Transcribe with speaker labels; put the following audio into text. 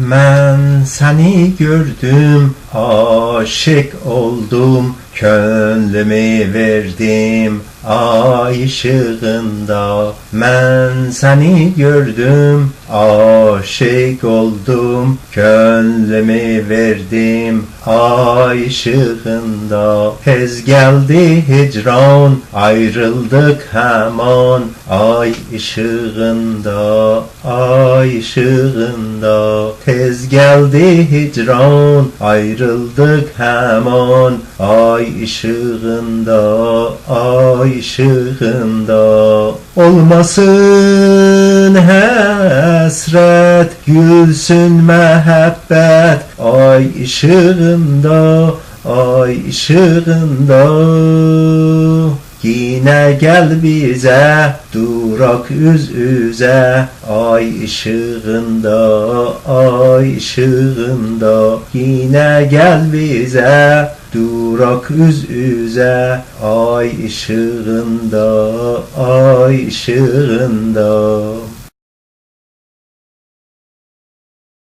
Speaker 1: Ben seni gördüm, aşık oldum, Könlümü verdim ay ışığında. Ben seni gördüm, aşık oldum, Könlümü verdim ay ışığında Tez geldi hicran, ayrıldık hemen. Ay ışığında, ay ışığında Tez geldi hicran, ayrıldık hemen. Ay ışığında, ay ışığında Olmasın hasret, gülsün mehabbet Ay ışığında, ay ışığında. Yine gel bize durak üz üze. Ay ışığında ay ışığında. Yine gel bize durak üz üze. Ay ışığında ay ışığında